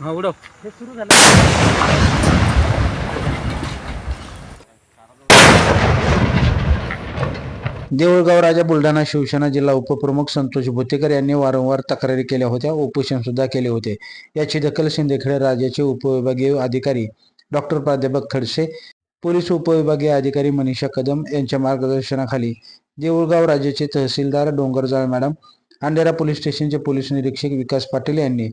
हा उडव. हे सुरू झालं. देऊळगाव राजा बुलढाणा शिवसेना जिल्हा उपप्रमुख संतोष भुतेकर यांनी वारंवार तक्रारी केल्या होत्या उपोषण सुद्धा केले होते. याची दखल शिंदेखेडे राज्याचे उपविभागीय अधिकारी डॉक्टर प्राध्यापक खडसे पोलीस उपविभागीय अधिकारी मनीषा कदम यांच्या मार्गदर्शनाखाली देऊळगाव राज्याचे तहसीलदार डोंगरजाळ मॅडम अंधेरा पोलीस स्टेशनचे पोलीस निरीक्षक विकास पाटील यांनी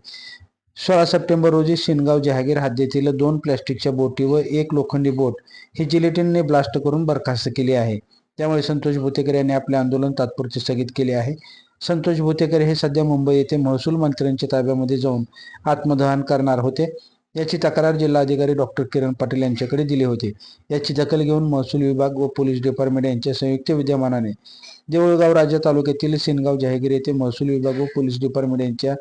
सोळा सप्टेंबर रोजी शिनगाव जहागीर हद्दीतील दोन प्लॅस्टिकच्या बोटी व एक लोखंडी बोट ही जिलेटिनने ब्लास्ट करून बरखास्त केली आहे. त्यामुळे संतोष भुतेकर यांनी आपले आंदोलन तात्पुरते स्थगित केले आहे. संतोष भुतेकर हे सध्या मुंबई येथे महसूल मंत्र्यांच्या ताब्यामध्ये जाऊन आत्मदहन करणार होते. याची तक्रार जिल्हाधिकारी डॉक्टर किरण पाटील यांच्याकडे दिली होती. याची दखल घेऊन महसूल विभाग व पोलीस डिपार्टमेंट यांच्या संयुक्त विद्यमानाने देऊळगाव राजा तालुक्यातील सिनगाव जहागीर येथे महसूल विभाग व पोलीस डिपार्टमेंट यांच्या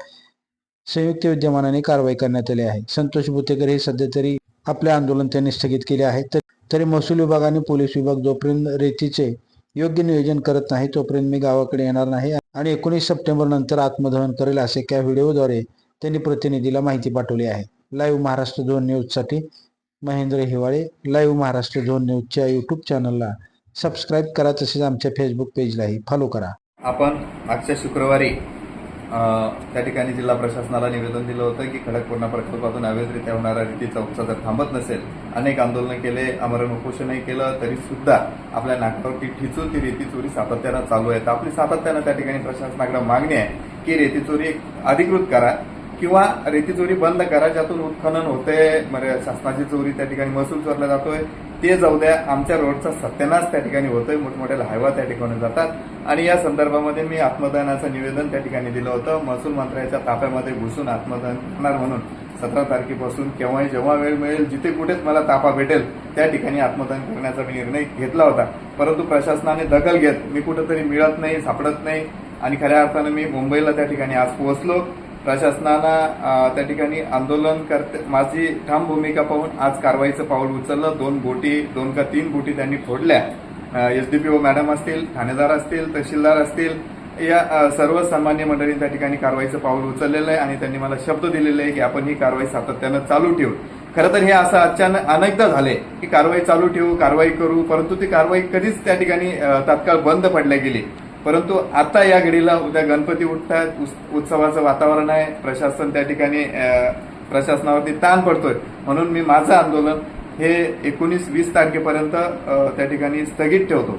संयुक्त विद्यमानाने कारवाई करण्यात आली आहे. संतोष भुतेकर हे सध्या तरी आपले आंदोलन त्यांनी स्थगित केले आहे तर तरी महसूल विभाग आणि पोलीस विभाग जोपर्यंत रेतीचे योग्य नियोजन करत नाही तोपर्यंत मी गावाकडे येणार नाही आणि एकोणीस सप्टेंबर नंतर आत्मदहन करेल असे त्या व्हिडिओद्वारे त्यांनी प्रतिनिधीला माहिती पाठवली आहे. लाईव्ह महाराष्ट्र झोन न्यूजसाठी महेंद्र हिवाळे लाईव्ह महाराष्ट्र झोन न्यूजच्या यूट्यूब चॅनलला सबस्क्राईब करा तसेच आमच्या फेसबुक पेजलाही फॉलो करा. आपण मागच्या शुक्रवारी त्या ठिकाणी जिल्हा प्रशासनाला निवेदन दिलं होतं की खडकपूर्णा प्रकल्पातून अवैधरित्या होणारा रेतीचा उपसा जर थांबत नसेल अनेक आंदोलनं केले आमरण उपोषणही केलं तरी सुद्धा आपल्या नाकावरती ठिचून ती रेती चोरी सातत्यानं चालू आहे. तर आपली सातत्यानं त्या ठिकाणी प्रशासनाकडे मागणी आहे की रेती चोरी अधिकृत करा किंवा रेती चोरी बंद करा ज्यातून उत्खनन होते. शासनाची चोरी त्या ठिकाणी महसूल चोरला जातोय. ते जाऊ द्या आमच्या रोडचा सत्यानाश त्या ठिकाणी होतोय. मोठमोठ्या हायवा त्या ठिकाणी जातात. आणि या संदर्भामध्ये मी आत्मदहनाचं निवेदन त्या ठिकाणी दिलं होतं. महसूल मंत्र्याच्या ताफ्यामध्ये घुसून आत्मदहन करणार म्हणून. सतरा तारखेपासून केव्हाही जेव्हा वेळ मिळेल जिथे कुठेच मला ताफा भेटेल त्या ठिकाणी आत्मदहन करण्याचा मी निर्णय घेतला होता. परंतु प्रशासनाने दखल घेत मी कुठेतरी मिळत नाही सापडत नाही आणि खऱ्या अर्थानं मी मुंबईला त्या ठिकाणी आज पोहोचलो. प्रशासनानं त्या ठिकाणी आंदोलन करते माझी ठाम भूमिका पाहून आज कारवाईचं पाऊल उचललं. दोन बोटी दोन का तीन बोटी त्यांनी फोडल्या. S D P O madam असतील ठाणेदार असतील तहसीलदार असतील या सर्व सामान्य मंडळींनी त्या ठिकाणी कारवाईचं पाऊल उचललेलं आहे आणि त्यांनी मला शब्द दिलेले आहे की आपण ही कारवाई सातत्यानं चालू ठेवू. खरं तर हे असं अचानक अनेकदा झाले की कारवाई चालू ठेवू कारवाई करू परंतु ती कारवाई कधीच त्या ठिकाणी तात्काळ बंद पडल्या गेली. परंतु आता या घडीला उद्या गणपती उठतात उत्सवाचं वातावरण आहे प्रशासन त्या ठिकाणी प्रशासनावरती ताण पडतोय. म्हणून मी माझं आंदोलन हे एकोणीस वीस तारखेपर्यंत त्या ठिकाणी स्थगित ठेवतो.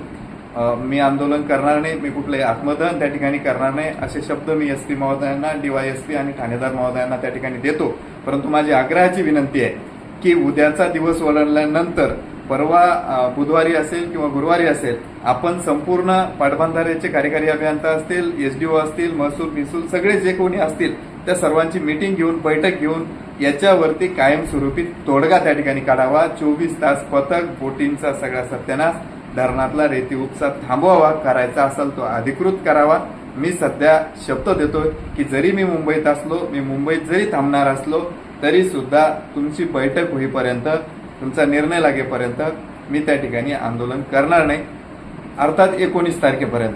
मी आंदोलन करणार नाही मी कुठले आत्मदहन त्या ठिकाणी करणार नाही असे शब्द मी एस पी महोदयांना डीवायएसपी आणि ठाणेदार महोदयांना त्या ठिकाणी देतो. परंतु माझी आग्रहाची विनंती आहे की उद्याचा दिवस ओलांडल्यानंतर परवा बुधवारी असेल किंवा गुरुवारी असेल आपण संपूर्ण पाटबंधाऱ्याचे कार्यकारी अभियंता असतील एसडीओ असतील महसूल मिसूल सगळे जे कोणी असतील त्या सर्वांची मीटिंग घेऊन बैठक घेऊन याच्यावरती कायमस्वरूपी तोडगा त्या ठिकाणी काढावा. चोवीस तास पथक बोटींचा सगळा सत्यानाश धरणातला रेती उपसा थांबवावा करायचा असेल तो अधिकृत करावा. मी सध्या शब्द देतोय की जरी मी मुंबईत असलो मी मुंबईत जरी थांबणार असलो तरी सुद्धा तुमची बैठक होईपर्यंत तुमचा निर्णय लागेपर्यंत मी त्या ठिकाणी आंदोलन करणार नाही. अर्थात एकोणीस तारखेपर्यंत.